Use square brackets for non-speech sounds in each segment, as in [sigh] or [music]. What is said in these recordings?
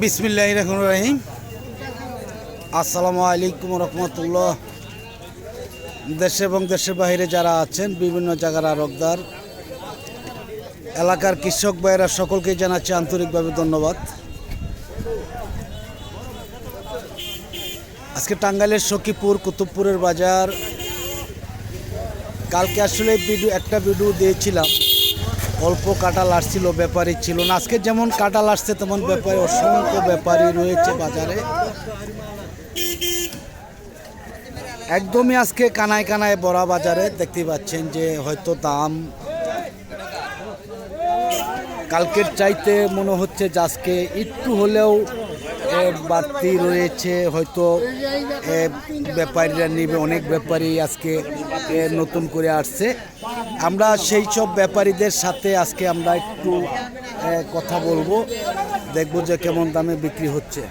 বিসমিল্লাহ রহমান রহিম। আসসালামু আলাইকুম রহমতুল্লাহ। দেশে এবং দেশের বাইরে যারা আছেন, বিভিন্ন জায়গার আরবদার, এলাকার কৃষক ভাইয়েরা সকলকে জানাচ্ছি আন্তরিকভাবে ধন্যবাদ। আজকে টাঙ্গাইলের সখীপুর, কুতুবপুরের বাজার। কালকে আসলে ভিডিও একটা ভিডিও দিয়েছিলাম। অল্প কাঁটাল আসছিল, ব্যাপারী ছিল না। আজকে যেমন কাঁটাল আসছে, তেমন ব্যাপারে, অসংখ্য ব্যাপারী রয়েছে বাজারে। একদমই আজকে কানায় কানায় বড়া বাজারে দেখতে পাচ্ছেন যে হয়তো দাম কালকের চাইতে মনে হচ্ছে যে আজকে একটু হলেও বাড়তি রয়েছে হয়তো ব্যাপারীরা নেবে অনেক ব্যাপারী আজকে নতুন করে আসছে। আমরা সেই সব ব্যাপারীদের সাথে আজকে আমরা একটু কথা বলব দেখব যে কেমন দামে বিক্রি হচ্ছে।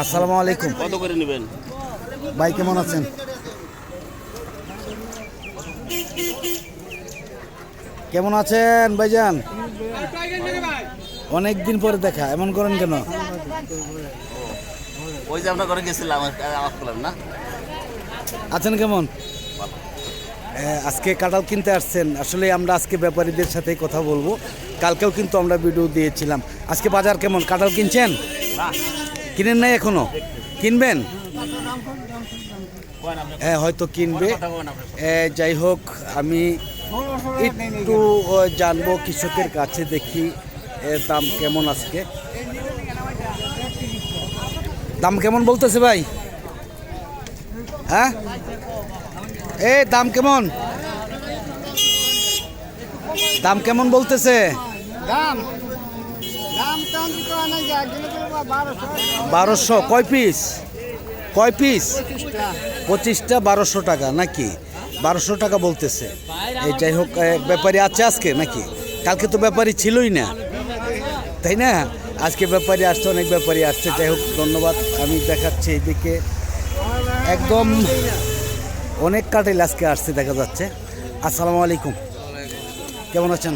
আসসালামু আলাইকুম। কত করে নেবেন? ভাই কেমন আছেন? কেমন আছেন ভাইজান? অনেক দিন পরে দেখা এমন করেন কেন? ওই যে আমরা করে গেছিলাম করলাম না? আছেন কেমন? আজকে কাঁঠাল কিনতে আসছেন। আসলে আমরা আজকে ব্যাপারীদের সাথে কথা বলব। কালকেও কিন্তু আমরা ভিডিও দিয়েছিলাম। আজকে বাজার কেমন? কাঁঠাল কিনছেন? কিনেন নাই এখনও? কিনবেন? হ্যাঁ হয়তো কিনবে। যাই হোক আমি একটু জানব কৃষকের কাছে দেখি। এ, দাম কেমন আজকে? দাম কেমন বলতেছে ভাই? হ্যাঁ? এ দাম কেমন? দাম কেমন বলতেছে? দাম? বারোশো। কয় পিস? কয় পিস? পঁচিশটা। বারোশো টাকা নাকি? বারোশো টাকা বলতেছে। এই যাই হোক ব্যাপারী আছে আজকে নাকি? কালকে তো ব্যাপারী ছিলই না। তাই না? আজকে ব্যাপারী আসছে অনেক ব্যাপারী আসছে। যাই হোক ধন্যবাদ। আমি দেখাচ্ছি এইদিকে। একদম অনেক কাটেল আজকে আসছে দেখা যাচ্ছে। আসসালামু আলাইকুম। কেমন আছেন?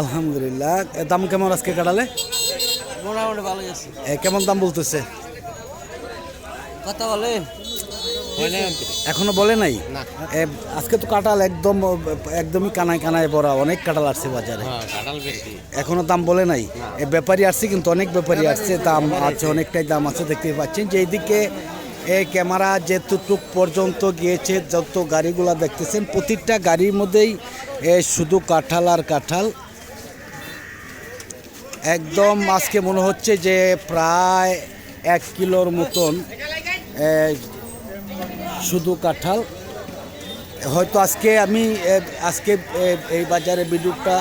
আলহামদুলিল্লাহ। দাম কেমন আজকে কাটালে? কেমন দাম বলতেছে? কথা বলেন। এখনও বলে নাই? আজকে তো কাঁঠাল একদম একদমই কানায় কানায় ভরা অনেক কাঁঠাল আসছে বাজারে। কাঁঠাল বেশি। এখনও দাম বলে নাই। এ ব্যাপারী আসছে কিন্তু অনেক ব্যাপারী আসছে দাম আছে অনেকটাই দাম আছে দেখতে পাচ্ছেন যে এইদিকে এই ক্যামেরা যেতটুক পর্যন্ত গিয়েছে যত গাড়িগুলো দেখতেছেন প্রতিটা গাড়ির মধ্যেই শুধু কাঁঠাল আর কাঁঠাল। একদম আজকে মনে হচ্ছে যে প্রায় এক কিলোর মতন শুধু কাঁঠাল। হয়তো আজকে আমি আজকে এই বাজারে বিদ্যুৎটা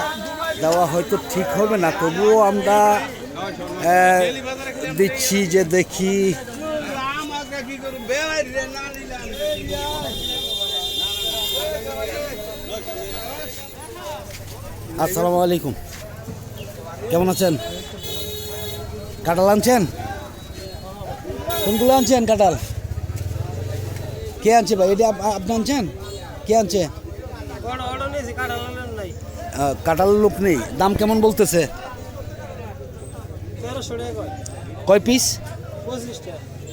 দেওয়া হয়তো ঠিক হবে না। তবুও আমরা দিচ্ছি যে দেখি। আসসালামু আলাইকুম। কেমন আছেন? কাঁঠাল আনছেন? কোনগুলো আনছেন কাঁঠাল? কে আনছে ভাই? এটা আপনি আনছেন? কে আনছে? কাঁঠাল লোক নেই। দাম কেমন বলতেছে? কয় পিস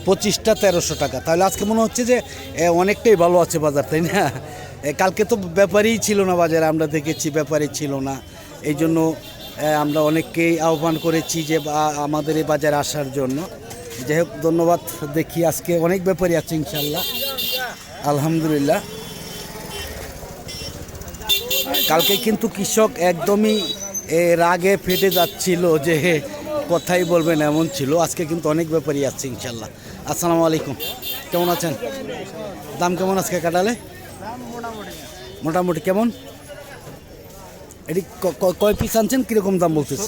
পঁচিশটা, তেরোশো টাকা। তাহলে আজকে মনে হচ্ছে যে অনেকটাই ভালো আছে বাজার, তাই না? কালকে তো ব্যাপারই ছিল না বাজারে, আমরা দেখেছি ব্যাপারই ছিল না। এই জন্য আমরা অনেককেই আহ্বান করেছি যে আমাদের এই বাজারে আসার জন্য। যাই হোক, ধন্যবাদ। দেখি আজকে অনেক ব্যাপারই আছে, ইনশাল্লাহ। আলহামদুলিল্লাহ। কালকে কিন্তু কৃষক একদমই এ, রাগে ফেটে যাচ্ছিল যে কথাই বলবেন এমন ছিল। আজকে কিন্তু অনেক ব্যাপারই আছে ইনশাল্লাহ। আসসালামু আলাইকুম। কেমন আছেন? দাম কেমন আজকে কাটালে? মোটামুটি কেমন? এটি কয় পিস আনছেন? কীরকম দাম বলতেছে?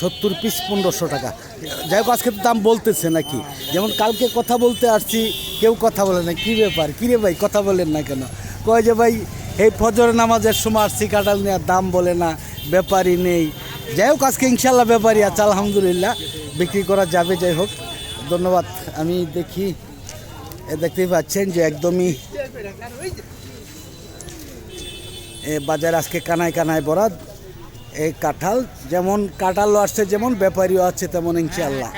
সত্তর পিস পনেরোশো টাকা যাই হোক আজকে দাম বলতেছে নাকি? যেমন কালকে কথা বলতে আসছি কেউ কথা বলে না। কী ব্যাপার? কী রে ভাই? কথা বলেন না কেন? কয় যে ভাই এই ফজর নামাজের সময় আসছি কাঁঠাল নেওয়ার দাম বলে না ব্যাপারই নেই। যাই হোক আজকে ইনশাল্লাহ ব্যাপারই আছে আলহামদুলিল্লাহ। বিক্রি করা যাবে যাই হোক। ধন্যবাদ। আমি দেখি দেখতেই পাচ্ছেন যে একদমই বাজার আজকে কানায় কানায় বরাদ এই কাঁঠাল যেমন কাঁঠালও আসছে যেমন ব্যাপারীও আছে তেমন ইনশাআল্লাহ।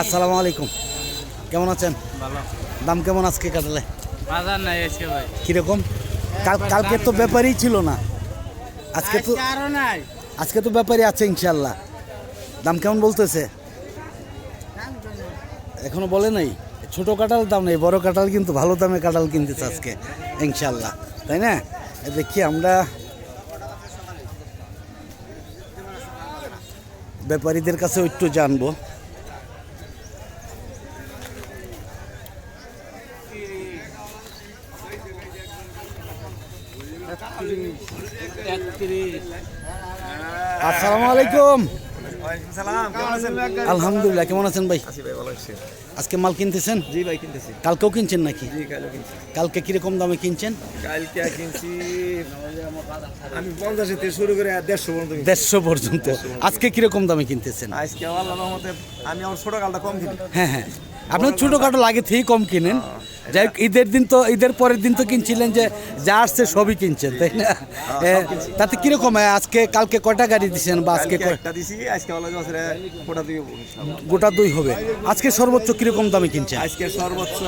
আসসালামু আলাইকুম। কেমন আছেন? দাম কেমন আজকে কাঁঠালে? বাজার নাই আজকে ভাই। কীরকম? কাল কালকে তো ব্যাপারই ছিল না। আজকে তো নাই। আজকে তো ব্যাপারই আছে ইনশাআল্লাহ। দাম কেমন বলতেছে? এখনও বলে নাই। ছোট কাঁঠাল দাম নেই বড় কাঁঠাল কিন্তু ভালো দামে কাঁঠাল কিনতেছে আজকে ইনশাল্লাহ তাই না? দেখি আমরা ব্যাপারীদের কাছে একটু জানব। আসসালামু আলাইকুম। আলহামদুলিল্লাহ কেমন আছেন ভাই? আজকে মাল কিনতেছেন? জি ভাই কিনতেছি। কালকেও কিনছেন নাকি? কালকে কীরকম দামে কিনছেন? কালকে কিনছি আমি পঞ্চাশ থেকে শুরু করে দেড়শো পর্যন্ত দেড়শো পর্যন্ত। আজকে কীরকম দামে কিনতেছেন? আজকে আল্লাহ আমি আমার ছোট কালটা কম কিনি। হ্যাঁ হ্যাঁ। আপনার ছোটোখাটো লাগে থেকেই কম কিনেন। যাই ঈদের দিন তো ঈদের পরের দিন তো কিনছিলেন যে যা আসছে সবই কিনছেন তাই না? তাতে কীরকম আজকে কালকে কয়টা গাড়ি দিচ্ছেন বা আজকে গোটা দুই হবে আজকে সর্বোচ্চ কীরকম দামে কিনছেন? আজকে সর্বোচ্চ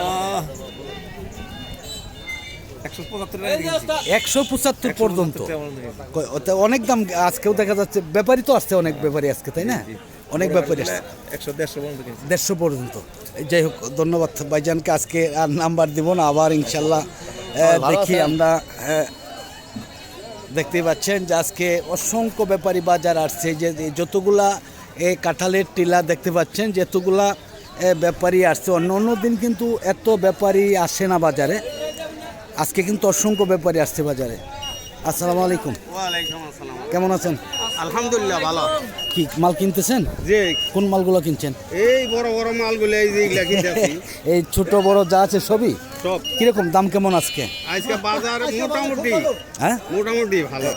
একশো পঁচাত্তর পর্যন্ত 175 টাকা পর্যন্ত। কিনছি। কয়- ওতে অনেক দাম আজকেও দেখা যাচ্ছে ব্যাপারই তো আসছে অনেক ব্যাপারী আজকে তাই না? অনেক ব্যাপারী একশো দেড়শো পর্যন্ত দেড়শো পর্যন্ত। যাই হোক ধন্যবাদ ভাইজানকে। আজকে আর নাম্বার দিব না আবার ইনশাল্লাহ দেখি আমরা আহ, দেখতেই পাচ্ছেন যে আজকে অসংখ্য ব্যাপারী বাজার আসছে। যে যে যতগুলা এ কাঁঠালের টিলা দেখতে পাচ্ছেন যে এতগুলা ব্যাপারী আসছে। অন্য অন্য দিন কিন্তু এত ব্যাপারী আসে না বাজারে। আজকে কিন্তু অসংখ্য ব্যাপারী আসছে বাজারে। আসসালামু আলাইকুম। আসসালাম। কেমন আছেন? আলহামদুলিল্লাহ ভালো। কি মাল কিনতেছেন? যে কোন মালগুলো কিনছেন? এই বড় বড় মালগুলো এই যে এগুলা কিনতেছি। [laughs] এই ছোট বড় যা আছে সবই? সব। কীরকম দাম কেমন আজকে? আজকে বাজার মোটামুটি। হ্যাঁ? মোটামুটি ভালো।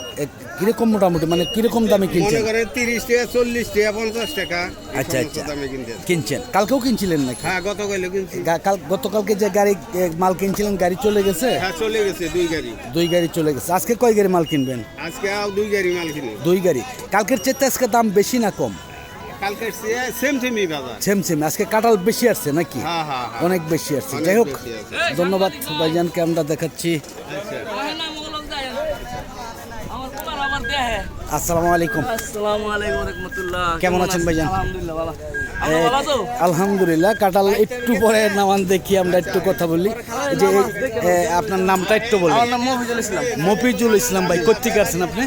কীরকম মোটামুটি? মানে কীরকম দামে মনে কিনছেন করেন তিরিশ টাকা চল্লিশ টাকা পঞ্চাশ টাকা। এই আচ্ছা, সমস্ত আচ্ছা। দামে কিনতে কিনছেন। কালকেও কিনছিলেন নাকি? হ্যাঁ গতকালে কিনছি। গা- কাল গতকালকে যে গাড়ি এ, মাল কিনছিলেন গাড়ি চলে গেছে? হ্যাঁ চলে গেছে দুই গাড়ি। দুই গাড়ি চলে গেছে। আজকে কয় গাড়ি মাল কিনবেন? আজকে আর দুই গাড়ি মাল কিনে। দুই গাড়ি। কালকের চেয়ে আজকে দাম বেশি না কম? কালকে সেম সেমই বাজার। সেম সেম আজকে কাঁঠাল বেশি আসছে নাকি? হ্যাঁ হ্যাঁ হ্যাঁ। অনেক বেশি আসছে। অনেক যাই হোক বেশি। ধন্যবাদ ভাইজানকে আমরা দেখাচ্ছি। আচ্ছা। আসসালামু আলাইকুম। আসসালামু আলাইকুম রাহমাতুল্লাহ। কেমন আছেন ভাইজান? আলহামদুলিল্লাহ আছো আলহামদুলিল্লাহ কাঁঠাল একটু পরে নামান দেখি আমরা একটু কথা বলি। যে আপনার নামটা একটু বলি মফিজুল ইসলাম। ভাই কোথেকে আসছেন আপনি?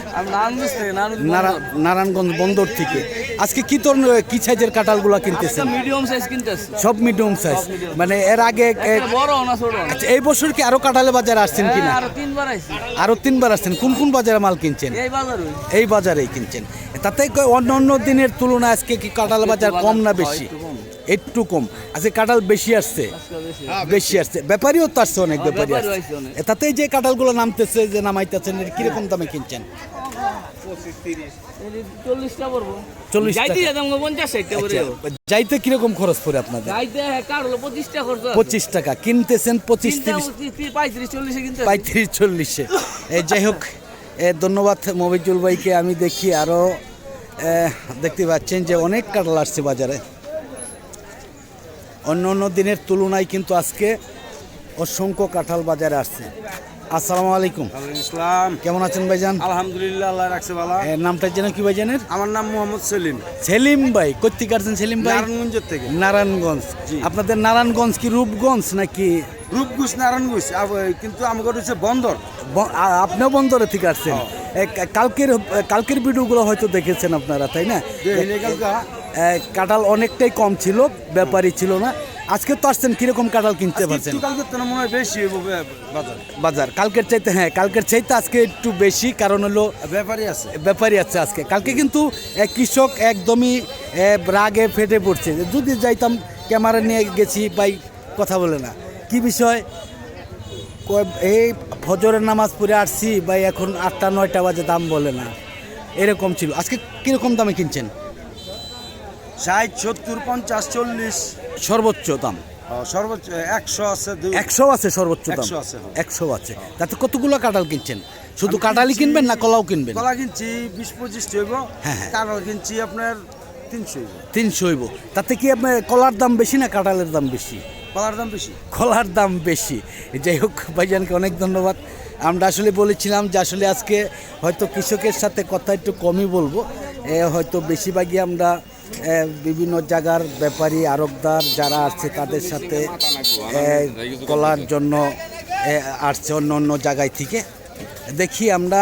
নারায়ণগঞ্জ বন্দর। থেকে। আজকে কি ধরনের কি সাইজের কাঁঠালগুলো কিনতেছেন? Medium size কিনতেছি। সব মিডিয়াম সাইজ মানে এর আগে এ, একটা বড় না ছোট আচ্ছা, এই বছর কি আরও কাঁঠালে বাজারে আসছেন কিনা? আরও তিনবার আইছি আরও তিনবার আসছেন। কোন কোন বাজারে মাল কিনছেন? এই বাজার। এই বাজারেই কিনছেন। তাতে অন্য অন্য দিনের তুলনায় আজকে কি কাঁঠাল বাজার কম না বেশি একটু কম। একটু কম। আজকে কাঁঠাল বেশি আসছে। বেশি। বেশি। আসছে। ব্যাপারীও তো আসছে অনেক ব্যাপারী ব্যাপারীও আসছে। তাতে যে কাঁঠালগুলো নামতেছে যে নামাইতেছেন এর কীরকম দামে কিনছেন? যাইতে আচ্ছা, যাইতে কীরকম খরচ পড়ে আপনাদের? হ্যাঁ। পঁচিশ টাকা। কিনতেছেন পঁচিশ পঁয়ত্রিশ চল্লিশে যাই হোক ধন্যবাদ মবিজুল ভাইকে। আমি দেখি আরও দেখতে পাচ্ছেন যে অনেক কাঁঠাল আসছে বাজারে। অন্য অন্য দিনের তুলনায় কিন্তু আজকে অসংখ্য কাঁঠাল বাজারে আসছে। আসসালামু আলাইকুম। ইসলাম কেমন আছেন ভাইজান? আলহামদুলিল্লাহ আল্লাহ রাখছে ভালো। নামটা যেন কি ভাইজানের? আমার নাম মোহাম্মদ সেলিম। সেলিম ভাই কোথেকে আসছেন সেলিম ভাই? নারায়ণগঞ্জের থেকে। নারায়ণগঞ্জ। আপনাদের নারায়ণগঞ্জ কি রূপগঞ্জ নাকি? রূপগুছ নারায়ণগুছ কিন্তু আমাকে হচ্ছে বন্দর। আপনিও বন্দরে থেকে আসছেন। এ, কা- কালকের কালকের ভিডিওগুলো হয়তো দেখেছেন আপনারা তাই না? কাঁঠাল অনেকটাই কম ছিল ব্যাপারই ছিল না। আজকে তো আসছেন কীরকম কাঁঠাল কিনতে পারছেন? বেশি বাজার। বাজার কালকের চাইতে হ্যাঁ কালকের চাইতে আজকে একটু বেশি কারণ হলো ব্যাপারই আছে। ব্যাপারী আছে আজকে। কালকে কিন্তু কৃষক একদমই রাগে ফেটে পড়ছে। যদি যাইতাম ক্যামেরা নিয়ে গেছি ভাই কথা বলে না। কি বিষয়? এই ফজরের নামাজ পড়ে আসছি ভাই এখন আটটা নয়টা বাজে দাম বলে না। এরকম ছিল। আজকে কীরকম দামে কিনছেন? ষাট সত্তর পঞ্চাশ চল্লিশ। সর্বোচ্চ দাম। সর্বোচ্চ একশো আছে একশো আছে সর্বোচ্চ দাম। 100 আছে, হ্যাঁ। একশো আছে। তাতে কতগুলো কাঁঠাল কিনছেন? শুধু কাঁঠালই কিনবেন না কলাও কিনবেন? কলা কিনছি বিশ পঁচিশ হইব। হ্যাঁ, হ্যাঁ। কাঁঠাল কিনছি আপনার তিনশো তিনশো হইব। তাতে কি আপনার কলার দাম বেশি না কাঁঠালের দাম বেশি? কলার দাম বেশি। কলার দাম বেশি। যাই হোক ভাইজানকে অনেক ধন্যবাদ। আমরা আসলে বলেছিলাম যে আসলে আজকে হয়তো কৃষকের সাথে কথা একটু কমই বলব। এ, হয়তো বেশিরভাগই আমরা বিভিন্ন জায়গার ব্যাপারী আরকদার যারা আছে তাদের সাথে কলার জন্য আসছে অন্য অন্য জায়গায় থেকে। দেখি আমরা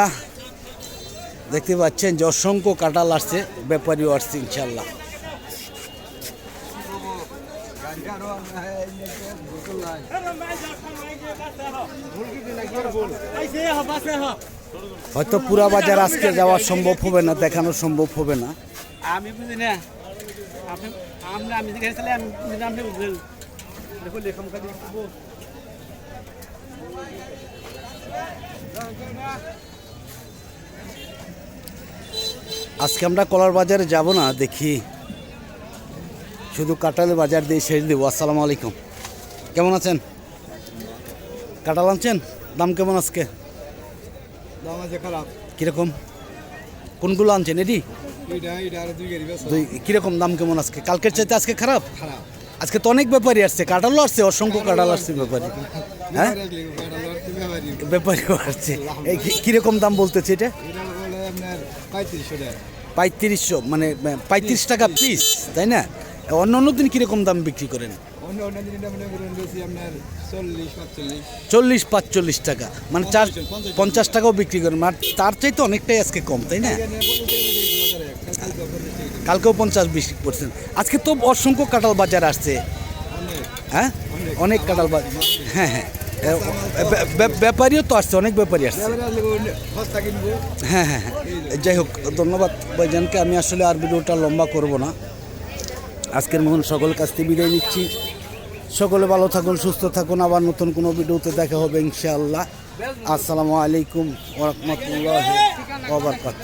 দেখতে পাচ্ছেন যে অসংখ্য কাঁঠাল আসছে, ব্যাপারীও আসছে ইনশাল্লাহ হয়তো পুরা বাজার আজকে যাওয়া সম্ভব হবে না, দেখানো সম্ভব হবে না। আমি বুঝি না। আপনি আমরা আমি দেখেছিলাম আমি বুঝি না, আপনি বুঝলেন দেখো লেখম খালি আজকে আমরা কলার বাজারে যাব না দেখি। শুধু কাঁঠালের বাজার দিয়ে শেষ দেবো। আসসালামু আলাইকুম। কেমন আছেন? কাঁঠাল আনছেন? দাম কেমন আজকে? দাম আছে খারাপ। কীরকম? কোনগুলো আনছেন এটি? কীরকম দাম কেমন আজকে? কালকের চাইতে আজকে খারাপ? আজকে তো অনেক ব্যাপারই আসছে কাঁঠালও আসছে অসংখ্য কাঁঠাল আসছে। ব্যাপারী। হ্যাঁ? ব্যাপারীও আসছে। এই কীরকম দাম বলতেছে এটা? পঁয়ত্রিশশো মানে পঁয়ত্রিশ টাকা পিস তাই না? অন্য অন্য দিন কীরকম দাম বিক্রি করেন? পাঁচচল্লিশ। চল্লিশ পাঁচচল্লিশ টাকা। মানে চার পঞ্চাশ টাকাও বিক্রি করেন। মানে তার চাইতে অনেকটাই আজকে কম তাই না? কালকেও পঞ্চাশ বিশ পার্সেন্ট আজকে তো অসংখ্য কাঁঠাল বাজার আসছে। হ্যাঁ? অনেক কাঁঠাল বাজার হ্যাঁ হ্যাঁ। ব্যা- ব্যা- ব্যাপারীও তো আসছে, অনেক ব্যাপারী আসছে। হ্যাঁ হ্যাঁ হ্যাঁ। যাই হোক, ধন্যবাদ ভাইজানকে। আমি আসলে আর ভিডিওটা লম্বা করব না। আজকের মতন সকল কাছ থেকে বিদায় নিচ্ছি। সকলে ভালো থাকুন, সুস্থ থাকুন। আবার নতুন কোনো ভিডিওতে দেখা হবে ইনশাআল্লাহ। আসসালামু আলাইকুম ওরহমতুল্লাহ ওবরকাত